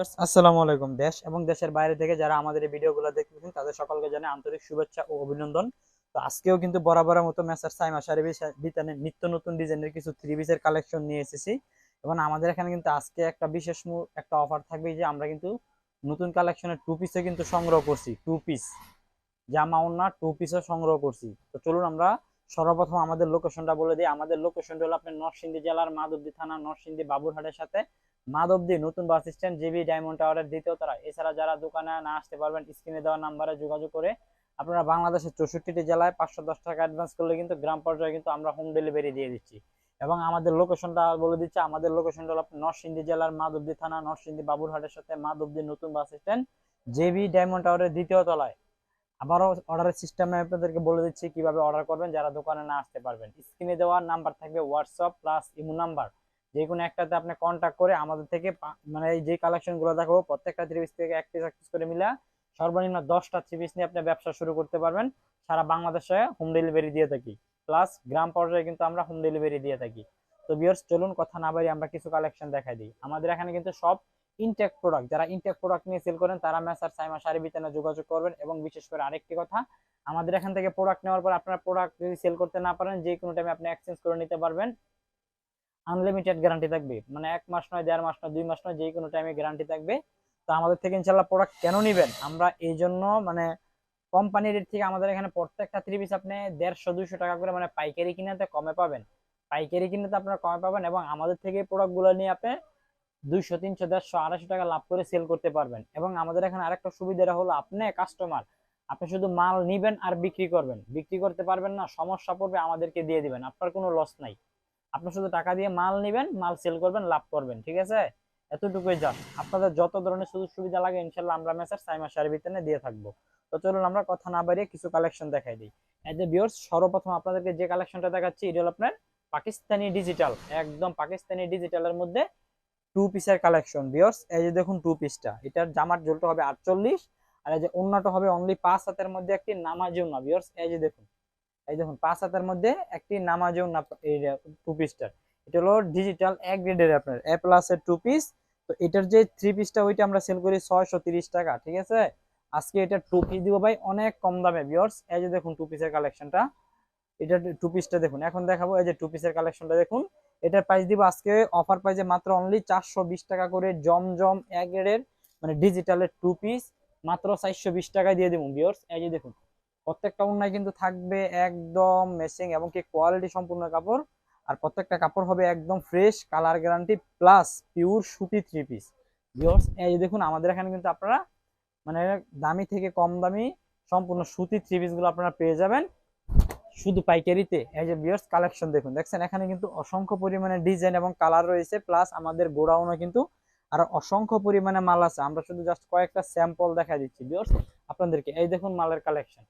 Viewers, আসসালামু আলাইকুম দেশ এবং দেশের বাইরে থেকে যারা আমাদের এই ভিডিওগুলো দেখতেছেন তাদের সকলকে জানাই আন্তরিক শুভেচ্ছা ও অভিনন্দন। তো আজকেও কিন্তু বরাবরের মতো মেসার সাইমা শাড়ি বিতানে নিত্য নতুন ডিজাইনের কিছু থ্রি পিসের কালেকশন নিয়ে এসেছি এবং আমাদের এখানে কিন্তু আজকে একটা বিশেষ একটা অফার থাকবে যে আমরা কিন্তু নতুন কালেকশনের টু পিসে কিন্তু সংগ্রহ করছি টু পিস জামা ওনা টু পিসও সংগ্রহ করছি। তো চলুন আমরা সর্বপ্রথম আমাদের লোকেশনটা বলে দিই। আমাদের লোকেশনটা হলো আপনার নরসিংদী জেলার মাধবদী থানা নরসিংদী বাবুরহাটের সাথে। মাধবদী, নতুন বাস স্ট্যান্ড, জিবি, ডায়মন্ড টাওয়ারের দ্বিতীয় তলা। এছাড়া যারা দোকানে না আসতে পারবেন, স্ক্রিনে দেওয়া নাম্বারে যোগাযোগ করে আপনারা বাংলাদেশের চৌষট্টিটি জেলায় পাঁচশো দশ টাকা অ্যাডভান্স করলে কিন্তু গ্রাম পর্যায়ে কিন্তু আমরা হোম ডেলিভারি দিয়ে দিচ্ছি। এবং আমাদের লোকেশনটা বলে দিচ্ছি, আমাদের লোকেশনটা হলো নরসিংদী জেলার মাধবদী থানা, নরসিংদী বাবুরহাটের সাথে মাধবদী নতুন বাস স্ট্যান্ড, জেবি, ডায়মন্ড টাওয়ারের দ্বিতীয় তলায়। আবারও অর্ডারের সিস্টেমে আপনাদেরকে বলে দিচ্ছি কীভাবে অর্ডার করবেন, যারা দোকানে না আসতে পারবেন। স্ক্রিনে দেওয়া নাম্বার থাকবে হোয়াটসঅ্যাপ প্লাস ইমো নাম্বার যে কোনো একটাতে আপনি কন্ট্যাক্ট করে আমাদের থেকে মানে এই যে কালেকশনগুলো দেখাবো, প্রত্যেকটা থ্রি পিস থেকে এক পিস এক পিস করে মিলা সর্বনিম্ন দশটা থ্রি পিস নিয়ে আপনি ব্যবসা শুরু করতে পারবেন। সারা বাংলাদেশে হোম ডেলিভারি দিয়ে থাকি। প্লাস গ্রাম পর্যায়ে কিন্তু আমরা হোম ডেলিভারি দিয়ে থাকি। তো বিয়ার্স চলুন কথা না বাড়ি আমরা কিছু কালেকশন দেখাই দিই। আমাদের এখানে কিন্তু সব ইনটেক প্রোডাক্ট যারা ইনটেক প্রোডাক্ট নিয়ে সেল করেন, তারা মেসার সাইমা শাড়ি বিতানে যোগাযোগ করবেন এবং বিশেষ করে আরেকটি কথা, আমাদের এখান থেকে প্রোডাক্ট নেওয়ার পর আপনারা প্রোডাক্ট যদি সেল করতে না পারেন যে কোনো টাইমে আপনি এক্সচেঞ্জ করে নিতে পারবেন। আনলিমিটেড গ্যারান্টি থাকবে। মানে এক মাস নয়, দেড় মাস নয়, দুই মাস নয় যে কোনো টাইমে গ্যারান্টি থাকবে। তো আমাদের থেকে ইনশাল্লাহ প্রোডাক্ট কেন নিবেন? আমরা এই জন্য মানে কোম্পানির রেট থেকে আমাদের এখানে প্রত্যেকটা থ্রি পিস আপনি দেড়শো, দুইশো টাকা করে মানে পাইকারি কিনাতে কমে পাবেন। পাইকারি কিনাতে আপনারা কমে পাবেন এবং আমাদের থেকে প্রোডাক্টগুলো নিয়ে আপনি দুইশো, তিনশো, দেড়শো, আড়াইশো টাকা লাভ করে সেল করতে পারবেন। এবং আমাদের এখানে আরেকটা সুবিধাটা হলো আপনি কাস্টমার আপনি শুধু মাল নিবেন আর বিক্রি করবেন। বিক্রি করতে পারবেন না, সমস্যা পড়বে আমাদেরকে দিয়ে দিবেন। আপনার কোনো লস নাই। আপনি শুধু টাকা দিয়ে মাল নিবেন, মাল সেল করবেন, লাভ করবেন, ঠিক আছে? এতটুকুই যান আপনাদের যত ধরনের সুযোগ সুবিধা লাগে, ইনশাল্লাহ আমরা মেসার সাইমা শাড়ি বিতানে দিয়ে থাকব। তো চলুন আমরা কথা না বাড়িয়ে কিছু কালেকশন দেখাই দিই। এই যে বিয়র্স সর্বপ্রথম আপনাদেরকে যে কালেকশনটা দেখাচ্ছি, এটা হলো আপনার পাকিস্তানি ডিজিটাল একদম পাকিস্তানি ডিজিটালের মধ্যে টু পিসের কালেকশন বিয়র্স এই যে দেখুন টু পিসটা এটার জামার জোলটা হবে আটচল্লিশ, আর এই যে অন্যটা হবে অনলি পাঁচ হাতের মধ্যে একটি নামাজি উন্না বিয়র্স এই যে দেখুন এই দেখুন, পাঁচ হাতের মধ্যে একটি নামাজি উন্না এই টু। পিসটার এটা হলো ডিজিটাল এক গ্রেডের আপনার এ প্লাস এর টু পিস তো এটার যে থ্রি পিসটা ওইটা আমরা সেল করি ছয়শো টাকা, ঠিক আছে? আজকে এটা টু পিস দিব ভাই অনেক কম দামে বিয়র্স এই যে দেখুন টু। পিসের কালেকশনটা এটা টু পিসটা দেখুন, এখন দেখাবো এই যে টু পিসের কালেকশনটা দেখুন। এটার প্রাইস দিব আজকে অফার প্রাইসে মাত্র অনলি চারশো বিশ টাকা করে, জমজম এক গ্রেডের মানে ডিজিটালের টু পিস মাত্র চারশো বিশ টাকায় দিয়ে দেবো বিয়র্স এই যে দেখুন প্রত্যেকটা উন্নয় কিন্তু থাকবে একদম মেসিং এবং কি কোয়ালিটি সম্পূর্ণ কাপড়। আর প্রত্যেকটা কাপড় হবে একদম fresh colour guarantee plus pure সুতি থ্রি পিস বিয়র্স এই দেখুন, আমাদের এখানে কিন্তু আপনারা মানে দামি থেকে কম দামি সম্পূর্ণ সুতি থ্রি পিসগুলো আপনারা পেয়ে যাবেন। শুধু পাইকারিতে। এই যে বিয়ার্স কালেকশন দেখুন। দেখছেন, এখানে কিন্তু অসংখ্য পরিমাণে ডিজাইন এবং কালার রয়েছে প্লাস আমাদের গোডাউনও কিন্তু আর অসংখ্য পরিমাণে মাল আছে। আমরা শুধু জাস্ট কয়েকটা স্যাম্পল দেখা দিচ্ছি। বিয়ার্স আপনাদেরকে, এই দেখুন মালের কালেকশন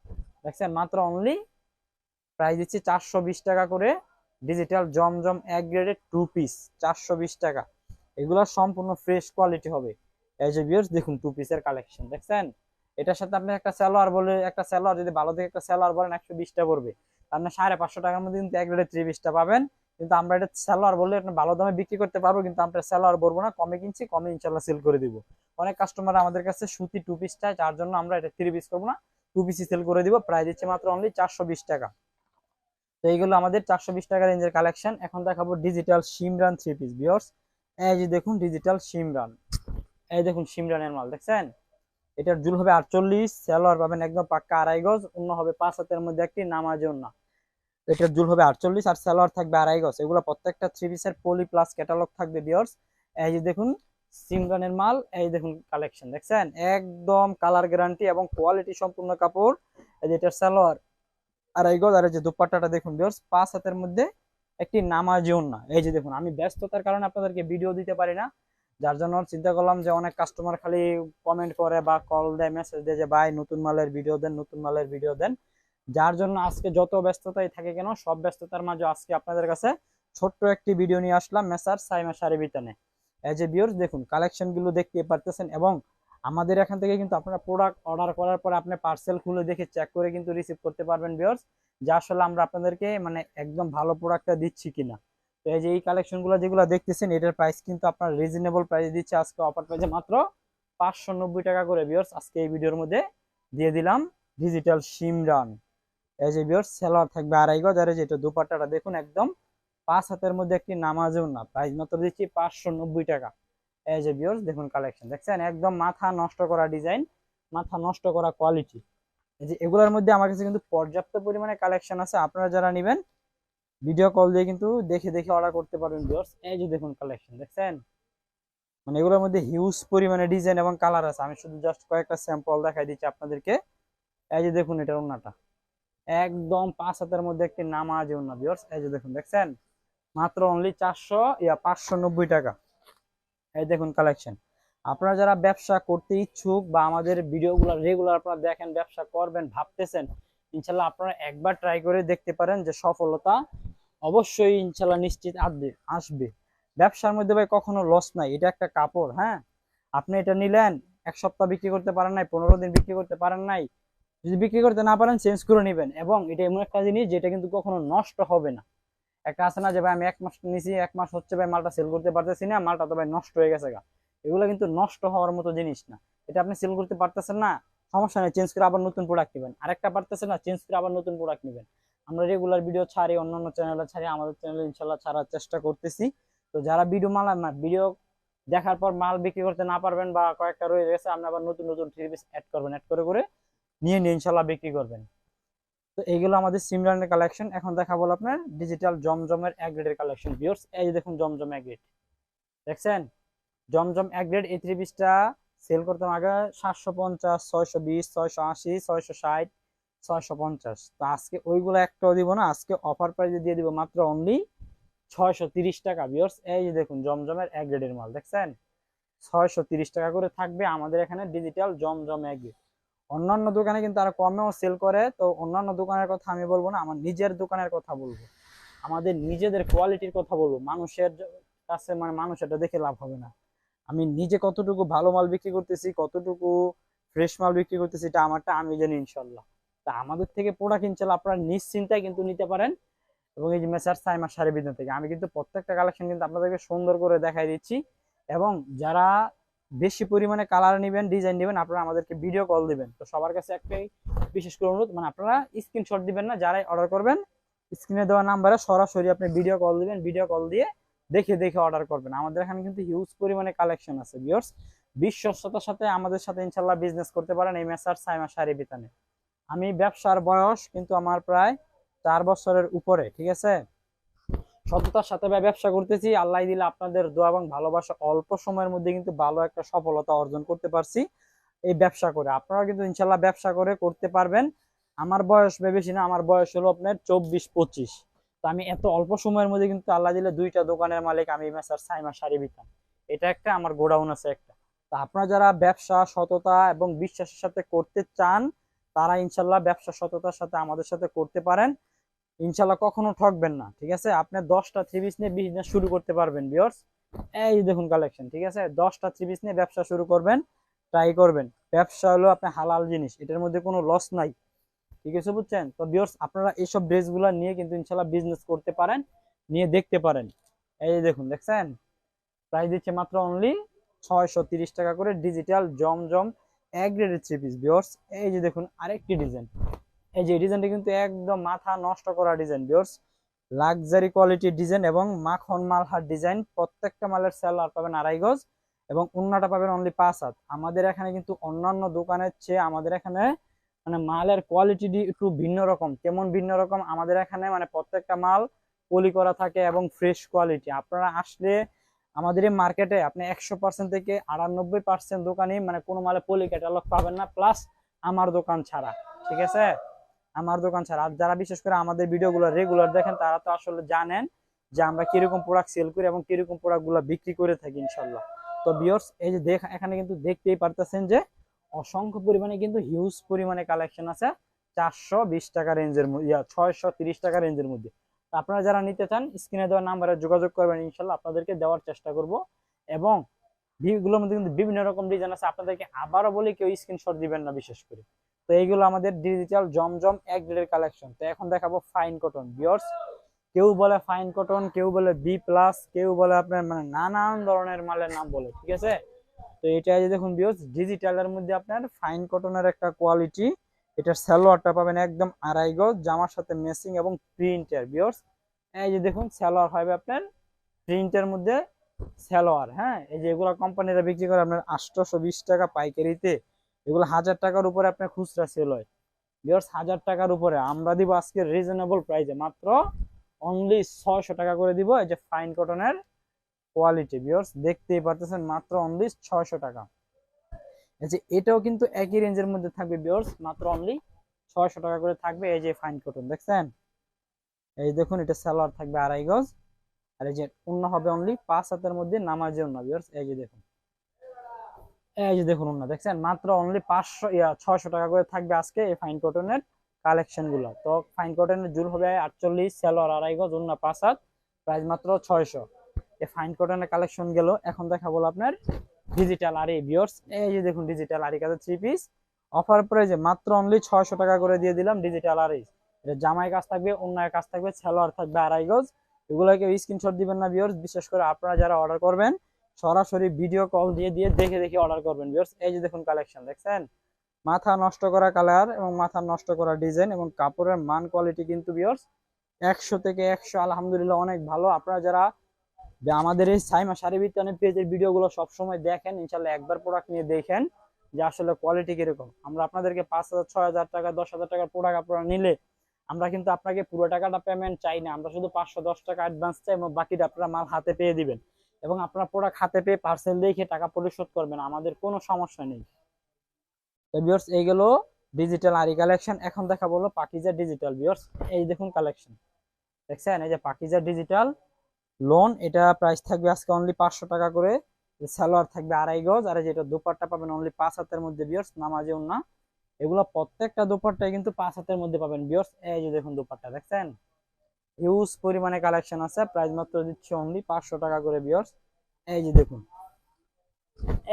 দেখছেন, মাত্র অনলি প্রাইস দিচ্ছি চারশো বিশ টাকা করে। ডিজিটাল জমজম এক গ্রেডের টু পিস চারশো বিশ টাকা। এগুলো সম্পূর্ণ ফ্রেশ কোয়ালিটি হবে। এই যে বিয়ার্স দেখুন টু পিসের কালেকশন দেখছেন? এটার সাথে আপনি একটা স্যালোয়ার বলে, একটা স্যালোয়ার যদি ভালো থেকে একটা স্যালোয়ার বলেন, একশো বিশটা পড়বে। আপনি সাড়ে পাঁচশো টাকার মধ্যে কিন্তু এক গ্রেডের থ্রি পিসটা পাবেন। কিন্তু আমরা এটা স্যালোয়ার বললে আপনি ভালো দামে বিক্রি করতে পারব, কিন্তু আমরা স্যালোয়ার বলব না। কমে কিনছি, কমে ইনশাল্লাহ সেল করে দিব। অনেক কাস্টমার আমাদের কাছে সুতি টু পিস চায়, যার জন্য আমরা এটা থ্রি পিস করব না। টু পিসই সেল করে দিব প্রাইস দিচ্ছে মাত্র অনলি চারশো বিশ টাকা। তো এইগুলো আমাদের চারশো বিশ টাকা রেঞ্জের কালেকশন এখন দেখাবো ডিজিটাল সিমরান থ্রি পিস বিয়র্স এই যে দেখুন ডিজিটাল সিমরান এই দেখুন সিমরানের মাল, দেখছেন? এটার জুল হবে আটচল্লিশ স্যালোয়ার পাবেন একদম পাক্কা আড়াই গজ, অন্য হবে পাঁচ হাতের মধ্যে একটি নামাজ না এটার জুল হবে আটচল্লিশ আর স্যালোয়ার থাকবে আড়াই গজ। এগুলো প্রত্যেকটা থ্রি পিসের পলি প্লাস ক্যাটালগ থাকবে বিয়ার্স এই যে দেখুন সিমরানের মাল, এই দেখুন কালেকশন দেখছেন? একদম কালার গ্যারান্টি এবং কোয়ালিটি সম্পূর্ণ কাপড়, এই যে এটার স্যালোয়ার আড়াই গজ, আর এই যে দুপাট্টাটা দেখুন বিয়ার্স পাঁচ হাতের মধ্যে একটি নামাজি না এই যে দেখুন, আমি ব্যস্ততার কারণে আপনাদেরকে ভিডিও দিতে পারি না, যার জন্য চিন্তা করলাম যে অনেক কাস্টমার খালি কমেন্ট করে বা কল দেয় মেসেজ দেয় যে, ভাই, নতুন মালের ভিডিও দেন, নতুন মালের ভিডিও দেন। যার জন্য আজকে যত ব্যস্ততাই থাকে কেন, সব ব্যস্ততার মাঝে আজকে আপনাদের কাছে ছোট্ট একটি ভিডিও নিয়ে আসলাম, মেসার সাইমা শাড়ি বিতানে এ বিয়র্স দেখুন কালেকশনগুলো দেখতে পারতেছেন এবং আমাদের এখান থেকে কিন্তু আপনারা প্রোডাক্ট অর্ডার করার পর আপনি পার্সেল খুলে দেখে চেক করে কিন্তু রিসিভ করতে পারবেন বিয়র্স যা আসলে আমরা আপনাদেরকে মানে একদম ভালো প্রোডাক্টটা দিচ্ছি কিনা। তো এই যে এই কালেকশনগুলো যেগুলো দেখতেছেন, এটার প্রাইস কিন্তু আপনার রিজনেবল প্রাইস দিচ্ছে। আজকে অফার প্রাইসে মাত্র পাঁচশো নব্বই টাকা করে বিয়ার্স আজকে এই ভিডিওর মধ্যে দিয়ে দিলাম ডিজিটাল সিমরান এই যে বিয়ার্স সেলার থাকবে আড়াই গজ, আর এই যে এটা দুপাট্টাটা দেখুন, একদম পাঁচ হাতের মধ্যে একটি নামাজেও না। প্রাইস মাত্র দিচ্ছি পাঁচশো নব্বই টাকা। এই যে বিয়ার্স দেখুন কালেকশন দেখছেন? একদম মাথা নষ্ট করা ডিজাইন মাথা নষ্ট করা কোয়ালিটি এই যে এগুলোর মধ্যে আমার কাছে কিন্তু পর্যাপ্ত পরিমাণে কালেকশন আছে। আপনারা যারা নেবেন ভিডিও কল দিয়ে কিন্তু দেখে দেখে অর্ডার করতে পারবেন ভিউয়ার্স এই যে দেখুন কালেকশন দেখছেন? মানে এগুলোর মধ্যে হিউজ পরিমাণে ডিজাইন এবং কালার আছে। আমি শুধু জাস্ট কয়েকটা স্যাম্পল দেখাই দিচ্ছি আপনাদেরকে। এই যে দেখুন এটার ওন্নাটা একদম পাঁচ হাতের মধ্যে একটি নামাজ ওন্না ভিউয়ার্স এই যে দেখুন, দেখছেন? মাত্র অনলি চারশো, ইয়া, পাঁচশো নব্বই টাকা। এই দেখুন কালেকশন আপনারা যারা ব্যবসা করতে ইচ্ছুক বা আমাদের ভিডিওগুলো রেগুলার আপনারা দেখেন, ব্যবসা করবেন, ভাবতেছেন, ইনশাল্লাহ আপনারা একবার ট্রাই করে দেখতে পারেন যে সফলতা অবশ্যই ইনশাল্লাহ নিশ্চিত আসবে আসবে। ব্যবসার মধ্যে ভাই কখনো লস নাই, এটা একটা কাপড় হ্যাঁ? আপনি এটা নিলেন, এক সপ্তাহ বিক্রি করতে পারেন নাই, পনেরো দিন বিক্রি করতে পারেন নাই, যদি বিক্রি করতে না পারেন, চেঞ্জ করে নেবেন। এবং এটা এমন একটা জিনিস যেটা কিন্তু কখনো নষ্ট হবে না। একটা আছে না যে ভাই আমি এক মাস নিছি, এক মাস হচ্ছে ভাই মালটা সেল করতে পারতেছি না, মালটা তো ভাই নষ্ট হয়ে গেছে গা। এগুলো কিন্তু নষ্ট হওয়ার মতো জিনিস না। এটা আপনি সেল করতে পারতেছেন না, সমস্যা নেই চেঞ্জ করে আবার নতুন প্রোডাক্ট নেবেন। আরেকটা পারতেছেন না চেঞ্জ করে আবার নতুন প্রোডাক্ট নেবেন। আমরা রেগুলার ভিডিও ছাড়ি, অন্যান্য চ্যানেলে ছাড়ি, আমাদের চ্যানেলে ইনশাল্লাহ ছাড়ার চেষ্টা করতেছি। তো যারা ভিডিও মাল ভিডিও দেখার পর মাল বিক্রি করতে না পারবেন বা কয়েকটা রয়ে গেছে, আপনি আবার নতুন নতুন থ্রি পিস অ্যাড করবেন অ্যাড করে করে নিয়ে নিয়ে ইনশাল্লাহ বিক্রি করবেন। তো এইগুলো আমাদের সিমরানের কালেকশন এখন দেখাবো আপনার ডিজিটাল জমজমের এক গ্রেডের কালেকশন ভিউর্স এই যে দেখুন জমজম এক গ্রেড দেখছেন? জমজম এক গ্রেড এই থ্রি পিসটা সেল করতাম আগে সাতশো পঞ্চাশ, ছয়শো বিশ, ছয়শো আশি, ছয়শো ষাট, ছয়শো পঞ্চাশ। তো আজকে ওইগুলো একটাও দিব না, আজকে অফার প্রাইসে দিয়ে দিব মাত্র অনলি ছয়শো তিরিশ টাকা বিয়ার্স এই যে দেখুন জমজমের এক গ্রেডের মাল, দেখছেন? ছয়শো তিরিশ টাকা করে থাকবে আমাদের এখানে ডিজিটাল জমজম এক গ্রেড অন্যান্য দোকানে কিন্তু তারা কমেও সেল করে। তো অন্যান্য দোকানের কথা আমি বলব না, আমার নিজের দোকানের কথা বলব। আমাদের নিজেদের কোয়ালিটির কথা বলব। মানুষের কাছে মানে মানুষ এটা দেখে লাভ হবে না। আমি নিজে কতটুকু ভালো মাল বিক্রি করতেছি, কতটুকু ফ্রেশ মাল বিক্রি করতেছি, এটা আমারটা আমি জানি ইনশাল্লাহ। তা আমাদের থেকে প্রোডাক্ট ইনশাল্লাহ আপনারা নিশ্চিন্তায় কিন্তু নিতে পারেন। এবং এই যে মেসার সাইমা শাড়ি বিদ্যুৎ থেকে, আমি কিন্তু প্রত্যেকটা কালেকশন কিন্তু আপনাদেরকে সুন্দর করে দেখাই দিচ্ছি। এবং যারা বেশি পরিমাণে কালার নেবেন ডিজাইন নেবেন, আপনারা আমাদেরকে ভিডিও কল দিবেন। তো সবার কাছে একটাই বিশেষ করে অনুরোধ মানে আপনারা স্ক্রিনশট দিবেন না, যারাই অর্ডার করবেন স্ক্রিনে দেওয়া নাম্বারে সরাসরি আপনি ভিডিও কল দিবেন ভিডিও কল দিয়ে দেখে দেখে অর্ডার করবেন। আমাদের এখানে কিন্তু হিউজ পরিমাণে কালেকশন আছে ভিউয়ার্স বিশ্বস্ততার সাথে আমাদের সাথে ইনশাল্লাহ বিজনেস করতে পারেন এই মেসার সাইমা শাড়ি বিতানে। আমি ব্যবসার বয়স কিন্তু আমার প্রায় চার বছরের উপরে, ঠিক আছে? সততার সাথে ব্যবসা করতেছি। আল্লাহ দিলে আপনাদের দোয়া এবং ভালোবাসা অল্প সময়ের মধ্যে কিন্তু ভালো একটা সফলতা অর্জন করতে পারছি এই ব্যবসা করে। আপনারা কিন্তু ইনশাল্লাহ ব্যবসা করে করতে পারবেন। আমার বয়স বেশি না, আমার বয়স হলো আপনার চব্বিশ পঁচিশ। তো আমি এত অল্প সময়ের মধ্যে কিন্তু আল্লাহ দিলে দুইটা দোকানের মালিক আমি মেসার সাইমা শাড়ি বিতাম। এটা একটা, আমার গোডাউন আছে একটা। তো আপনারা যারা ব্যবসা, সততা এবং বিশ্বাসের সাথে করতে চান, তারা ইনশাল্লাহ ব্যবসা, সততার সাথে আমাদের সাথে করতে পারেন। ইনশাল্লাহ কখনো ঠকবেন না, ঠিক আছে? আপনি দশটা থ্রি পিস নিয়ে বিজনেস শুরু করতে পারবেন বিয়র্স এই দেখুন কালেকশন ঠিক আছে? দশটা থ্রি পিস নিয়ে ব্যবসা শুরু করবেন ট্রাই করবেন। ব্যবসা হলো আপনার হালাল জিনিস, এটার মধ্যে কোনো লস নাই, ঠিক আছে বুঝছেন? তো বিয়র্স আপনারা এইসব ড্রেসগুলো নিয়ে কিন্তু ইনশাল্লাহ বিজনেস করতে পারেন, নিয়ে দেখতে পারেন। এই দেখুন, দেখছেন? প্রাইস দিচ্ছে মাত্র অনলি ছয়শো টাকা করে ডিজিটাল জমজম, এক গ্রেডের থ্রি পিস বিয়র্স এই যে দেখুন, আরেকটি ডিজাইন এই যে ডিজাইনটা কিন্তু একদম মাথা নষ্ট করা ডিজাইন বিয়র্স লাক্সারি কোয়ালিটির ডিজাইন এবং মাখন মালহার ডিজাইন প্রত্যেকটা মালের সেলার পাবেন আড়াই গজ এবং অন্যটা পাবেন অনলি পাঁচ হাত। আমাদের এখানে কিন্তু অন্যান্য দোকানের চেয়ে আমাদের এখানে মানে মালের কোয়ালিটি একটু ভিন্ন রকম। কেমন ভিন্ন রকম? আমাদের এখানে মানে প্রত্যেকটা মাল পলি করা থাকে এবং ফ্রেশ কোয়ালিটি আপনারা আসলে আমাদের এই মার্কেটে আপনি একশো পার্সেন্ট থেকে আটানব্বই পার্সেন্ট দোকানে মানে কোনো মালে পলি ক্যাটালগ পাবেন না প্লাস আমার দোকান ছাড়া। ঠিক আছে? আমার দোকান ছাড়া। আর যারা বিশেষ করে আমাদের ভিডিওগুলো রেগুলার দেখেন, তারা তো আসলে জানেন যে আমরা কীরকম প্রোডাক্ট সেল করি এবং কীরকম প্রোডাক্টগুলো বিক্রি করে থাকি ইনশাল্লাহ তো বিয়র্স এই যে দেখ, এখানে কিন্তু দেখতেই পারতেছেন যে অসংখ্য পরিমাণে কিন্তু হিউজ পরিমাণে কালেকশন আছে, চারশো বিশ টাকা রেঞ্জের মধ্যে ছয়শো তিরিশ টাকা রেঞ্জের মধ্যে। আপনারা যারা নিতে চান, স্ক্রিনে দেওয়া নাম্বারে যোগাযোগ করবেন ইনশাল্লাহ আপনাদেরকে দেওয়ার চেষ্টা করব। এবং ভিগুলোর মধ্যে কিন্তু বিভিন্ন রকম ডিজাইন আছে, আপনাদেরকে আবারও বলি, কেউ স্ক্রিনশট দিবেন না বিশেষ করে। তো এইগুলো আমাদের ডিজিটাল জমজম এক গ্রেডের কালেকশন তো এখন দেখাবো ফাইন কটন বিয়ার্স কেউ বলে ফাইন কটন কেউ বলে বি প্লাস কেউ বলে আপনার মানে নানান ধরনের মালের নাম বলে, ঠিক আছে? তো এটা যে দেখুন বিয়স ডিজিটালের মধ্যে আপনার ফাইন কটনের একটা কোয়ালিটি এটার সালোয়ারটা পাবেন একদম আড়াই গজ, জামার সাথে মেসিং এবং প্রিন্টের বিয়স এই যে দেখুন, সালোয়ার হবে আপনার প্রিন্টের মধ্যে সালোয়ার হ্যাঁ? এই যে এগুলো কোম্পানিরা বিক্রি করে আপনার আটশোশো টাকা পাইকারিতে এগুলো হাজার টাকার উপরে আপনার খুচরা সেল হয়। বিয়ার্স হাজার টাকার উপরে। আমরা দিব আজকে রিজনেবল প্রাইসে মাত্র অনলি ছয়শো টাকা করে দিব এই যে ফাইন কটনের কোয়ালিটি বিয়ার্স দেখতেই পারতেছেন, মাত্র অনলি ছয়শো টাকা। এই যে এটাও কিন্তু একই রেঞ্জের মধ্যে থাকবে বিয়ার্স মাত্র অনলি ছয়শো টাকা করে থাকবে এই যে ফাইন কটন দেখছেন? এই দেখুন, এটা সালোয়ার থাকবে আড়াই গজ। আর এই যে অন্য হবে অনলি পাঁচ হাতের মধ্যে নামাজের অন্য বিয়ার্স এই যে দেখুন। এই যে দেখুন অন্য দেখছেন? মাত্র অনলি পাঁচশো ছয়শো টাকা করে থাকবে আজকে এই ফাইন কটনের কালেকশনগুলো। তো ফাইন কটনের জুল হবে আটচল্লিশ সালোয়ার আড়াই গজ অন্য পাঁচ হাত প্রাইস মাত্র ছয়শো। এই ফাইন কটনের কালেকশন গেল। এখন দেখা বলো আপনার ডিজিটাল আরি বিয়ার্স এই যে দেখুন ডিজিটাল আরি কাছে থ্রি পিস অফার প্রাইজে মাত্র অনলি ছয়শো টাকা করে দিয়ে দিলাম ডিজিটাল আরি এটা জামাই কাজ থাকবে অন্যায় কাজ থাকবে সালোয়ার থাকবে আড়াই গজ। এগুলোকে স্ক্রিনশট দিবেন না বিয়ার্স বিশেষ করে আপনারা যারা অর্ডার করবেন সরাসরি ভিডিও কল দিয়ে দিয়ে দেখে দেখে অর্ডার করবেন বিয়ার্স এই যে দেখুন কালেকশন দেখছেন? মাথা নষ্ট করা কালার এবং মাথা নষ্ট করা ডিজাইন এবং কাপড়ের মান কোয়ালিটি কিন্তু বিয়ার্স একশো থেকে একশো, আলহামদুলিল্লাহ, অনেক ভালো। আপনারা যারা আমাদের এই সাইমা শাড়ি বিতানের পেজের ভিডিওগুলো সবসময় দেখেন ইনশাল্লাহ একবার প্রোডাক্ট নিয়ে দেখেন যে আসলে কোয়ালিটি কীরকম। আমরা আপনাদেরকে পাঁচ হাজার, ছয় হাজার টাকা, দশ হাজার টাকার প্রোডাক্ট আপনারা নিলে আমরা কিন্তু আপনাকে পুরো টাকাটা পেমেন্ট চাই না। আমরা শুধু পাঁচশো, দশ টাকা অ্যাডভান্স চাই এবং বাকিটা আপনারা মাল হাতে পেয়ে দিবেন। এবং আপনার প্রোডাক্ট হাতে পেয়ে পার্সেল দেখে টাকা পরিশোধ করবেন, আমাদের কোনো সমস্যা নেই। ভিউয়ার্স এইগুলো ডিজিটাল আরি কালেকশন এখন দেখা বলল পাকিজা ডিজিটাল ভিউয়ার্স এই দেখুন কালেকশন দেখছেন? এই যে পাকিজা ডিজিটাল লোন এটা প্রাইস থাকবে আজকে অনলি পাঁচশো টাকা করে। সালোয়ার থাকবে আড়াই গজ। আর যেটা দুপাট্টা পাবেন অনলি পাঁচ হাতের মধ্যে ভিউয়ার্স নামাজে না। এগুলো প্রত্যেকটা দুপাট্টাই কিন্তু পাঁচ হাতের মধ্যে পাবেন ভিউয়ার্স এই যে দেখুন দুপাট্টা, দেখছেন? হিউজ পরিমাণে কালেকশন আছে। প্রাইস মাত্র দিচ্ছে অনলি পাঁচশো টাকা করে ভিউয়ার্স এই যে দেখুন।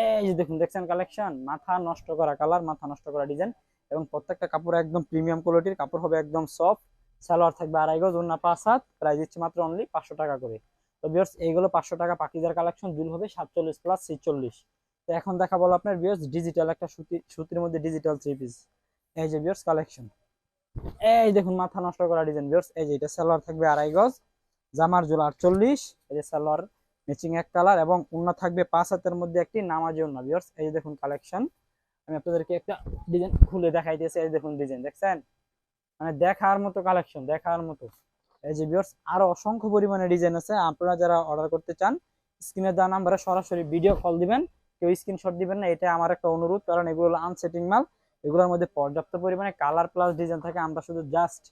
এই যে দেখুন, দেখছেন কালেকশন মাথা নষ্ট করা কালার মাথা নষ্ট করা ডিজাইন এবং প্রত্যেকটা কাপড় একদম প্রিমিয়াম কোয়ালিটির কাপড় হবে একদম সফট সালোয়ার থাকবে আড়াই গজ অন্য পাঁচ হাত। প্রাইস দিচ্ছে মাত্র অনলি পাঁচশো টাকা করে। তো বিয়ার্স এইগুলো পাঁচশো টাকা পাকিজার কালেকশন দুল হবে সাতচল্লিশ প্লাস ছিচল্লিশ। তো এখন দেখা বলো আপনার বিয়ার্স ডিজিটাল একটা সুতি সুতির মধ্যে ডিজিটাল থ্রি পিস এই যে বিয়ার্স কালেকশন এই দেখুন, মাথা নষ্ট করা ডিজাইন বিয়ার্স এই যে এটা সালোয়ার থাকবে আড়াই গজ, জামার জোল আটচল্লিশ। এই যে সালোয়ার ম্যাচিং এক কালার এবং অন্য থাকবে পাঁচ হাতের মধ্যে একটি নামাজি অন্য বিয়ার্স এই যে দেখুন কালেকশন আমি আপনাদেরকে একটা ডিজাইন খুলে দেখাইতেছি, এই দেখুন ডিজাইন দেখছেন? মানে দেখার মতো কালেকশন দেখার মতো। এই যে বিয়ার্স আরও অসংখ্য পরিমাণে ডিজাইন আছে। আপনারা যারা অর্ডার করতে চান স্ক্রিনে দেওয়া নাম্বারে সরাসরি ভিডিও কল দিবেন। কেউ স্ক্রিনশট দিবেন না, এটা আমার একটা অনুরোধ, কারণ এগুলো আনসেটিং মাল। এগুলোর মধ্যে পর্যাপ্ত পরিমাণে কালার প্লাস ডিজাইন থাকে, আমরা শুধু জাস্ট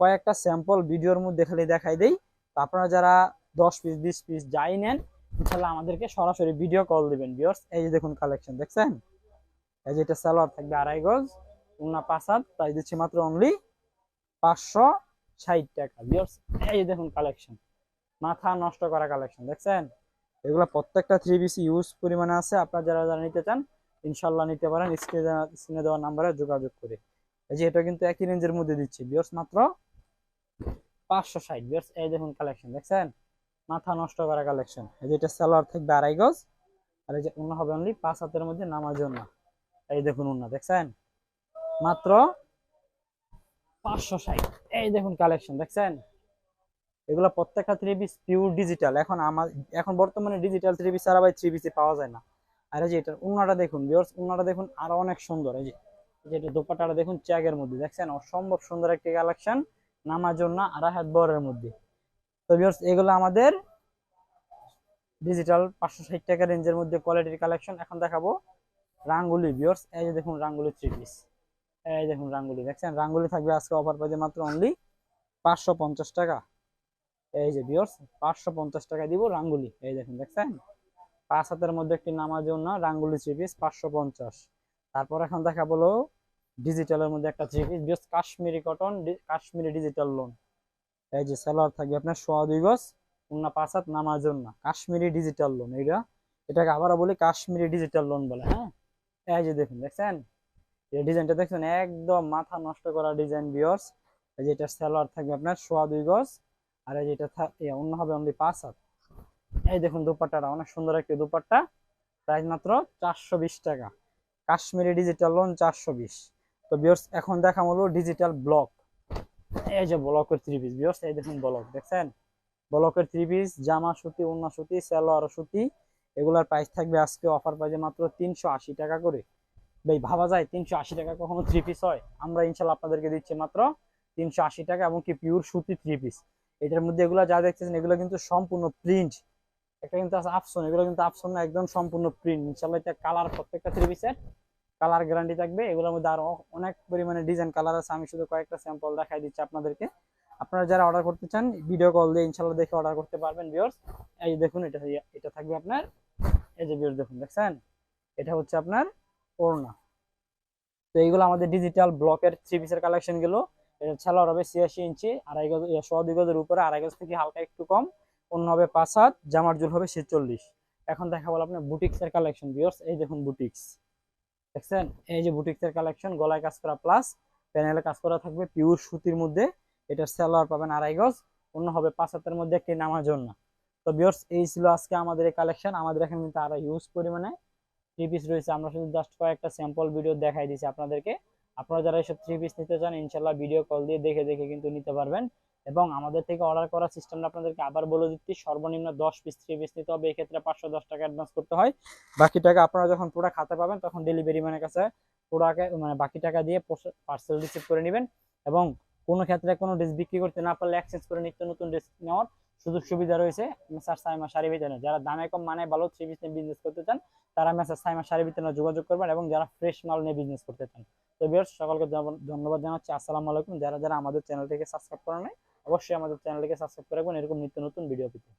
কয়েকটা স্যাম্পল ভিডিওর মধ্যে খালি দেখাই দেই। তো আপনারা যারা দশ পিস বিশ পিস যাই নেন, ইনশাল্লাহ আমাদেরকে সরাসরি ভিডিও কল দিবেন বিয়ার্স এই যে দেখুন কালেকশন দেখছেন? এই যে এটা সালোয়ার থাকবে আড়াই গজ উন্না পাঁচ হাত প্রাইস দিচ্ছি মাত্র অনলি পাঁচশো ষাট টাকা বিয়ার্স এই দেখুন কালেকশন মাথা নষ্ট করা কালেকশন দেখছেন? এগুলো প্রত্যেকটা থ্রি পিসি ইউজ পরিমাণে আছে, আপনারা যারা যারা নিতে চান ইনশাল্লাহ নিতে পারেন। স্ক্রিনে দেওয়া নাম্বারে যোগাযোগ করে। এই যে এটা কিন্তু একই রেঞ্জের মধ্যে দিচ্ছি। বিয়ার্স মাত্র পাঁচশো ষাট। বিয়ার্স এই দেখুন কালেকশন দেখছেন? মাথা নষ্ট করা কালেকশন এই যে এটা সালোয়ার থাকবে আড়াই গজ। আর এই যে অন্য হবে অনলি পাঁচ হাতের মধ্যে নামার জন্য এই দেখুন অন্য দেখছেন? মাত্র পাঁচশো ষাট। এই দেখুন কালেকশন দেখছেন? এগুলো প্রত্যেকটা থ্রি পিস পিওর ডিজিটাল এখন আমার এখন বর্তমানে ডিজিটাল থ্রি পিস ছাড়া ভাই থ্রি পিসে পাওয়া যায় না। আর এই যে এটা উন্নাটা দেখুন বিয়ার্স উন্নাটা দেখুন আরও অনেক সুন্দর। এই যে এটা দোপাটাটা দেখুন চ্যাগের মধ্যে। দেখছেন? অসম্ভব সুন্দর একটি কালেকশন নামার জন্য আড়াই হাত বরের মধ্যে। তো বিয়ার্স এগুলো আমাদের ডিজিটাল পাঁচশো ষাট টাকা রেঞ্জের মধ্যে কোয়ালিটির কালেকশন এখন দেখাবো রাঙ্গুলি বিয়ার্স এই যে দেখুন রাঙ্গুলি থ্রি পিস এই দেখুন রাঙ্গুলি। দেখছেন? রাঙ্গুলি থাকবে আজকে অফার পাইতে মাত্র অনলি পাঁচশো পঞ্চাশ টাকা। এই যে বিয়ার্স পাঁচশো পঞ্চাশ টাকা দিব রাঙ্গুলি। এই দেখুন, দেখছেন? পাঁচ হাতের মধ্যে একটি নামার জন্য রাঙ্গুলি থ্রি পিস পাঁচশো পঞ্চাশ। তারপর এখন দেখা বলো ডিজিটালের মধ্যে একটা three piece Kashmiri cotton Kashmiri digital lawn এই যে সালোয়ার থাকবে আপনার সোয়া দুই গজ, উন্না পাঁচ হাত নামার জন্য কাশ্মীরি ডিজিটাল লোন এইটা। এটাকে আবারও বলি কাশ্মীরি ডিজিটাল লোন বলে হ্যাঁ? এই যে দেখুন, দেখছেন? এই ডিজাইনটা দেখছেন? একদম মাথা নষ্ট করা ডিজাইন বিয়ার্স এই যে এটা সালোয়ার থাকবে আপনার সোয়া দুই গজ, আর এই যে এটা অন্য হবে অনলি পাঁচ হাত। এই দেখুন দুপাট্টাটা অনেক সুন্দর একটি দুপাট্টা। প্রাইস মাত্র চারশো বিশ টাকা। কাশ্মীরি ডিজিটাল লোন চারশো বিশ। তো বিয়র্স এখন দেখা হলো ডিজিটাল ব্লক এই যে ব্লকের থ্রি পিস বিয়র্স এই দেখুন ব্লক দেখছেন? ব্লকের থ্রি পিস জামা সুতি ওন্না সুতি সালোয়ার সুতি। এগুলার প্রাইস থাকবে আজকে অফার প্রাইসে মাত্র তিনশো আশি টাকা করে। ভাই, ভাবা যায় তিনশো আশি টাকা কখনো থ্রি পিস হয়? আমরা ইনশাল্লাহ আপনাদেরকে দিচ্ছি মাত্র তিনশো আশি টাকা, এবং কি পিওর সুতি থ্রি পিস এটার মধ্যে এগুলো যা দেখতেছেন, এগুলো কিন্তু সম্পূর্ণ প্রিন্ট একটা কিন্তু আছে আপসন এগুলো কিন্তু আপসন না, একদম সম্পূর্ণ প্রিন্ট ইনশাল্লাহ এটা কালার প্রত্যেকটা থ্রি পিসের কালার গ্যারান্টি থাকবে। এগুলোর মধ্যে আরও অনেক পরিমাণে ডিজাইন কালার আছে। আমি শুধু কয়েকটা স্যাম্পল দেখাই দিচ্ছি আপনাদেরকে। আপনারা যারা অর্ডার করতে চান ভিডিও কল দিয়ে ইনশাল্লাহ দেখে অর্ডার করতে পারবেন ভিউয়ার্স এই দেখুন, এটা এটা থাকবে আপনার, এই যে ভিউয়ার্স দেখুন, দেখছেন? এটা হচ্ছে আপনার ওড়না। তো এইগুলো আমাদের ডিজিটাল ব্লকের থ্রি পিসের কালেকশনগুলো। এটা ছালার হবে ছিয়াশি ইঞ্চি, আড়াই গজ সোয়া দুই গজের উপরে আড়াই গজ থেকে হালকা একটু কম। অন্য হবে পাঁচ হাত, জামার জুল হবে ছেচল্লিশ। এখন দেখা বলো আপনার বুটিক্স এর কালেকশন ভিউয়ার্স এই দেখুন বুটিক্স। দেখছেন? এই যে বুটিক্স এর কালেকশন গলায় কাজ করা প্লাস প্যানেলে কাজ করা থাকবে পিওর সুতির মধ্যে। এটার সালোয়ার পাবেন আড়াই গজ অন্য হবে পাঁচ হাতের মধ্যে একটি নামার জন্য। তো ভিউয়ার্স এই ছিল আজকে আমাদের এই কালেকশন আমাদের এখানে কিন্তু আরও ইউজ পরিমাণে থ্রি পিস রয়েছে। আমরা শুধু জাস্ট কয়েকটা স্যাম্পল ভিডিও দেখাই দিচ্ছি আপনাদেরকে। আপনারা যারা এইসব থ্রি পিস নিতে চান ইনশাল্লাহ ভিডিও কল দিয়ে দেখে দেখে কিন্তু নিতে পারবেন। এবং আমাদের থেকে অর্ডার করার সিস্টেমটা আপনাদেরকে আবার বলে দিচ্ছি, সর্বনিম্ন দশ পিস থ্রি পিস নিতে হবে। এক্ষেত্রে পাঁচশো দশ টাকা অ্যাডভান্স করতে হয়। বাকি টাকা আপনারা যখন পুরো খাতে পাবেন, তখন ডেলিভারি ম্যানের কাছে পুরাকে মানে বাকি টাকা দিয়ে পার্সেল রিসিভ করে নেবেন এবং কোনো ক্ষেত্রে কোনো ড্রেস বিক্রি করতে না পারলে এক্সচেঞ্জ করে নিত্য নতুন ড্রেস নেওয়ার সুযোগ সুবিধা রয়েছে মেসার সাইমা শাড়ি বিতানে যারা দামে কম মানে ভালো থ্রি পিস নিয়ে বিজনেস করতে চান, তারা মেসার সাইমা শাড়ি বিতানে যোগাযোগ করবেন এবং যারা ফ্রেশ মাল নিয়ে বিজনেস করতে চান। তো বিয়ার্স সকলকে ধন্যবাদ জানাচ্ছি। আসসালামু আলাইকুম। যারা যারা আমাদের চ্যানেলটিকে সাবস্ক্রাইব করেন নাই অবশ্যই আমাদের চ্যানেলটিকে সাবস্ক্রাইব করে রাখবেন। এরকম নিত্য নতুন ভিডিও পেতে।